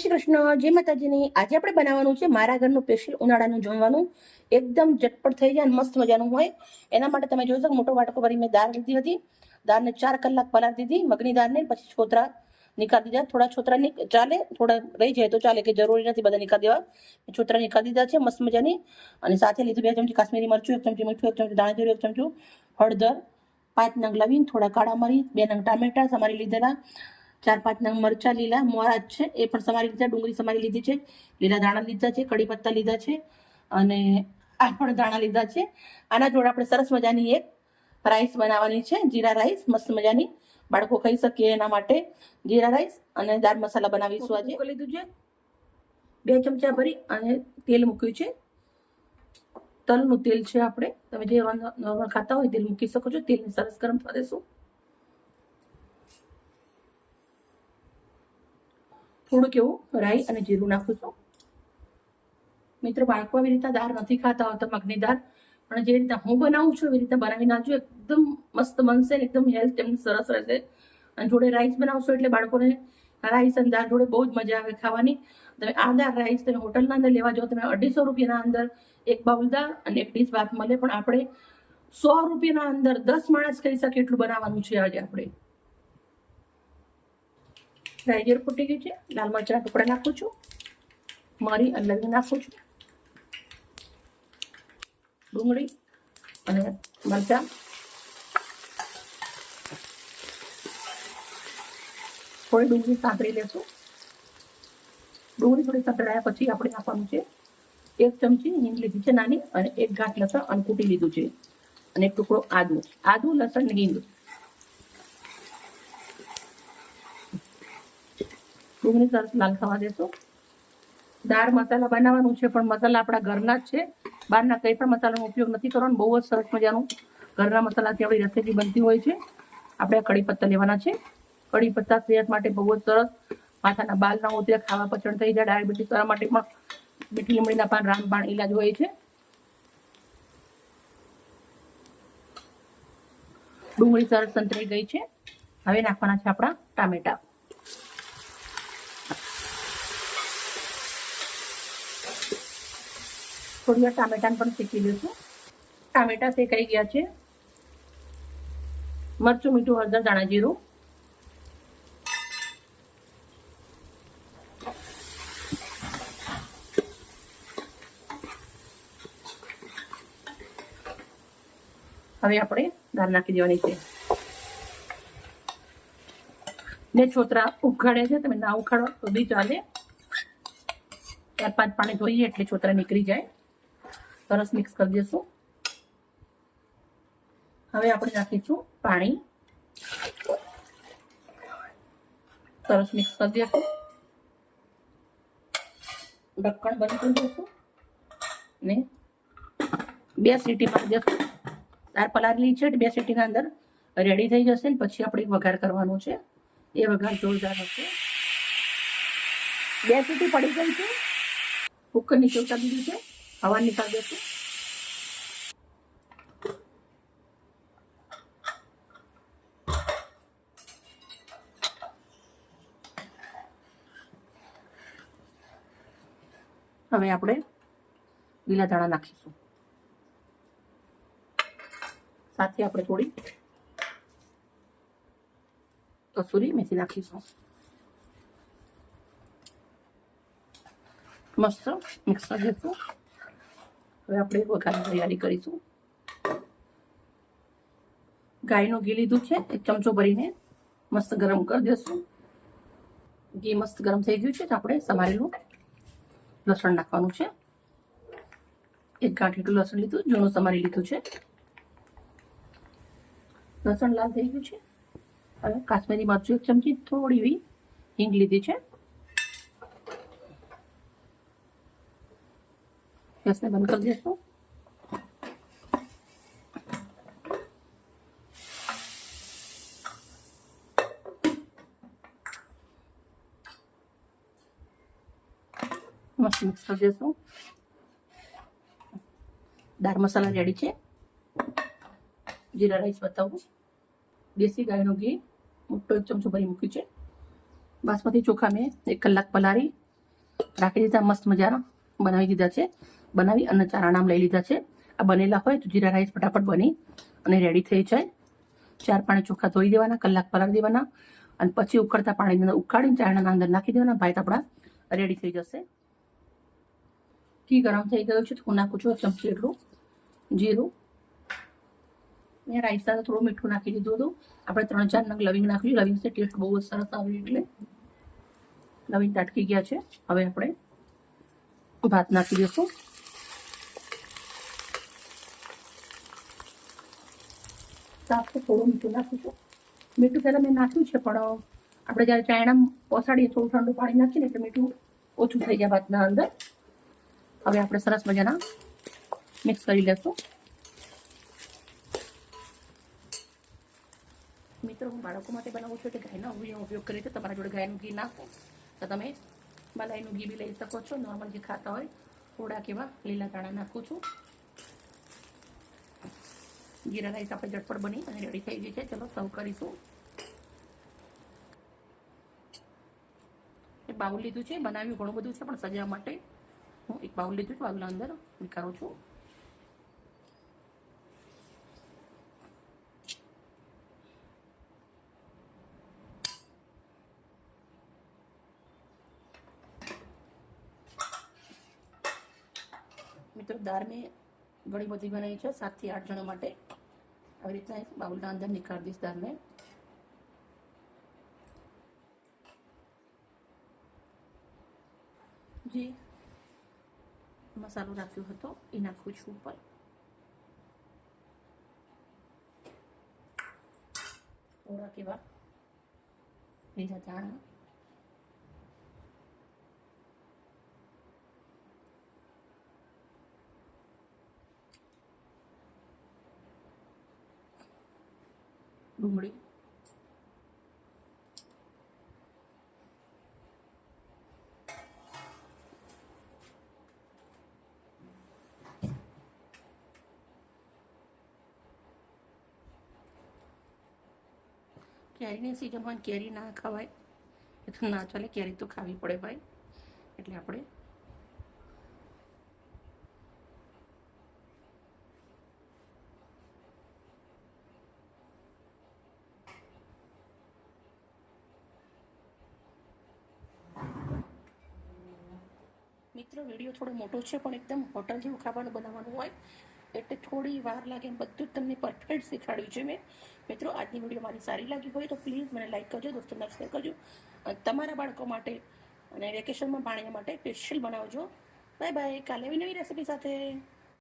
શ્રી કૃષ્ણ, જય માતાજીની. આજે આપણે બનાવવાનું છે મારા ઘરનું સ્પેશિયલ ઉનાળાનું જમવાનું એકદમ ઝટપટ થઈ જાય મસ્ત મજાનું હોય. એના માટે તમે જોઈ શકો, મોટો વાટકો ભરી મેં દાળ લીધી હતી. દાળને ચાર કલાક પલાર દીધી, મગની દાળને પછી છોતરા નીકાળી દીધા. થોડા છોતરા ચાલે, થોડા રહી જાય તો ચાલે, કે જરૂરી નથી બધા નીકાળી દેવા. છોતરા નીકાળી દીધા છે, મસ્ત મજાની. અને સાથે લીધું બે ચમચી કાશ્મીરી મરચું, એક ચમચી મીઠું, એક ચમચી દાણા જીરું, એક ચમચું હળદર, પાંચ નંગ લવીન થોડા કાળા મરી બે નંગ ટામેટા સમારી લીધેલા. ચાર પાંચ નંગ મરચા, લીલા, મોરા છે. એ પણ સમારી લીધા, ડુંગળી સમારી લીધી છે. લીલા દાણા લીધા છે કડી પત્તા લીધા છે અને આ પણ દાણા લીધા છે. આના જોડે આપણે સરસ મજાની એક રાઈસ બનાવવાની છે, જીરા રાઈસ. મસ્ત મજાની બાળકો ખાઈ શકીએ એના માટે જીરા રાઈસ અને દાળ મસાલા બનાવીશું આજે. લીધું છે. બે ચમચા ભરી અને તેલ મૂક્યું છે. તલનું તેલ છે આપણે. તમે જે ખાતા હોય તેલ મૂકી શકો છો. તેલને સરસ ગરમ થવા દેશું. થોડુંક એવું રાઈ અને જીરું નાખું છું. મિત્રો, બાળકો આવી રીતે દાળ નથી ખાતા હોતા, મગની દાળ. પણ જે રીતે હું બનાવું છું, એવી રીતે બનાવી નાખજો એકદમ મસ્ત બનશે એકદમ હેલ્થ એમની સરસ રહેશે. અને જોડે રાઈસ બનાવશો એટલે બાળકોને રાઈસ અને દાળ જોડે બહુ જ મજા આવે ખાવાની. તમે આ દાળ રાઈસ તમે હોટલના અંદર લેવા જાઓ, તમે અઢીસો રૂપિયાના અંદર એક બાઉલ દાળ અને એક ડીશ ભાત મળે. પણ આપણે સો રૂપિયાના અંદર દસ માણસ કરી શકે એટલું બનાવવાનું છે આજે આપણે. રાઈજર ફૂટી ગયું છે. લાલ મરચાના ટુકડા નાખું છું. મરી અને લવિંગ નાખું છું. ડુંગળી અને મરચાં. થોડી ડુંગળી સાંતળી લેશું. ડુંગળી થોડી સાંકળાયા પછી આપણે નાખવાનું છે એક ચમચી હિંગ લીધી છે નાની અને એક ગાંઠ લસણ અને કૂટી લીધું છે. અને એક ટુકડો આદુ. આદુ, લસણ હિંગ. ડુંગળી સરસ લાલ થવા દેશું. દાળ મસાલા બનાવવાનું છે, પણ મસાલા આપણા ઘરના જ છે. બહારના કંઈ પણ મસાલાનો ઉપયોગ નથી કરવાનો, બહુ જ સરસ મજાનું ઘરના મસાલાથી આપણી રેસીપી બનતી હોય છે. આપણે કડી પત્તા લેવાના છે. કડી પત્તા સેહત માટે બહુ જ સરસ. માથાના બાલ ના ઉતરે ખાવા પચણ થઈ જાય, ડાયાબિટીસ કરવા માટે પણ મીઠી લીમડીના પાન રામબાણ ઈલાજ હોય છે. ડુંગળી સરસ સંતરાઈ ગઈ છે. હવે નાખવાના છે આપણા ટામેટા. થોડી વાર ટામેટાને પણ શેકી લઈશું. ટામેટા શેકાઈ ગયા છે. મરચું, મીઠું, હળદર દાણા જીરું. હવે આપણે દાળ નાખી દેવાની છે. ને છોતરા ઉખાડે છે, તમે ના ઉખાડો તો બી ચાલે. ચાર પાંચ પાણી ધોઈએ એટલે છોતરા નીકળી જાય. સરસ મિક્સ કરી દઈશું હવે આપણે નાખીશું પાણી. સરસ મિક્સ કરી દઈશું ઢક્કણ બંધ કરી દઈશું ને બે સીટી મારી દઈશું દાળ પલાળેલી છે બે સીટીના અંદર રેડી થઈ જશે ને પછી આપણે વઘાર કરવાનો છે. એ વઘાર જોરદાર હશે. બે સીટી પડી ગઈ છે. કુકર નીચે ઉતારી દીધું છે. હવા નીકાળી દેશું હવે આપણે લીલા ધાણા નાખીશું. સાથે આપણે થોડી કસૂરી મેથી નાખીશું. મસ્ત મિક્સ કરી હવે આપણે વઘારની તૈયારી કરીશું. ગાયનું ઘી લીધું છે, એક ચમચો ભરીને મસ્ત ગરમ કરી દઈશું ઘી મસ્ત ગરમ થઈ ગયું છે, તો આપણે સમારેલું લસણ નાખવાનું છે. એક ગાંઠ એટલું લસણ લીધું જૂનું સમારી લીધું છે. લસણ લાલ થઈ ગયું છે. હવે કાશ્મીરી મરચું એક ચમચી થોડી એવી હિંગ લીધી છે. ગેસને બંધ કરી દઈશું મસ્ત મિક્સ કરી દેશું દાળ મસાલા રેડી છે. જીરા રાઈસ બતાવું. દેશી ગાયનું ઘી. મોટો એક ચમચો ભરી મૂક્યું છે. બાસમતી ચોખા મેં એક કલાક પલાળી. રાખી દીધા, મસ્ત મજાના. બનાવી દીધા છે. બનાવી અને ચારા નામ લઈ લીધા છે. આ બનેલા હોય તો જીરા રાઈસ ફટાફટ બની અને રેડી થઈ જાય. ચાર પાણી ચોખ્ખા ધોઈ દેવાના, કલાક પલાળી દેવાના અને પછી ઉકળતા પાણીની અંદર ઉકાળીને ચારણાના અંદર નાખી દેવાના. ભાત આપણા રેડી થઈ જશે. ઘી ગરમ થઈ ગયું છે તો નાખું છું ચમચી એટલું જીરું. મેં રાઈસ સાથે થોડું મીઠું નાખી દીધું હતું. આપણે ત્રણ ચાર નંગ લવિંગ નાખ્યું લવિંગથી ટેસ્ટ બહુ જ સરસ આવ્યું એટલે લવિંગ તાટકી ગયા છે. હવે આપણે ભાત નાખી દઈશું. સાથે થોડું મીઠું નાખું છું મીઠું પહેલાં મેં નાખ્યું છે, પણ આપણે જ્યારે ચાયણા પોસાડીએ થોડું ઠંડુ પાણી નાખીને એટલે મીઠું ઓછું થઈ જાય ભાતના અંદર. હવે આપણે સરસ મજાના મિક્સ કરી લેશું. મિત્રો, હું બાળકો માટે બનાવું છું એટલે ગાયના ઘીનો ઉપયોગ કરી છે તમારા જોડે ગાયનું ઘી નાખો. તો તમે મલાઈનું ઘી બી લઈ શકો છો. નોર્મલ જે ખાતા હોય થોડા કેવા લીલા દાણા નાખું છું. જીરા રાઈસ આપણે ઝટપટ બની અને રેડી થઈ ગઈ છે. ચલો, સર્વ કરીશું. એક બાઉલ લીધું છે, બનાવ્યું ઘણું બધું છે, પણ સજાવવા માટે. હું એક બાઉલ લીધું છે, બાઉલના અંદર નીકાળું છું. મિત્રો, દાળ મેં ઘણી બધી બનાવી છે, સાતથી આઠ જણા માટે. આવી રીતના એક બાઉલના અંદર નીકાળી દઈશ દાળને જે મસાલો રાખ્યો હતો એ નાખું છું ઉપર થોડા કેવા લીલા ધાણા ડુંગળી કેરીની સિઝનમાં કેરી ના ખવાય એ તો ના ચાલે કેરી તો ખાવી પડે ભાઈ એટલે આપણે મિત્રો વીડિયો થોડો મોટો છે, પણ એકદમ હોટલ જેવું ખાવાનું બનાવવાનું હોય, એટલે થોડી વાર લાગે બધું જ તમને પરફેક્ટ શીખવાડ્યું છે મેં. મિત્રો, આજની વીડિયો મારી સારી લાગી હોય તો પ્લીઝ મને લાઇક કરજો, દોસ્તોને શેર કરજો. તમારા બાળકો માટે અને વેકેશનમાં પાણી માટે સ્પેશિયલ બનાવજો. બાય બાય કાલે નવી રેસીપી સાથે.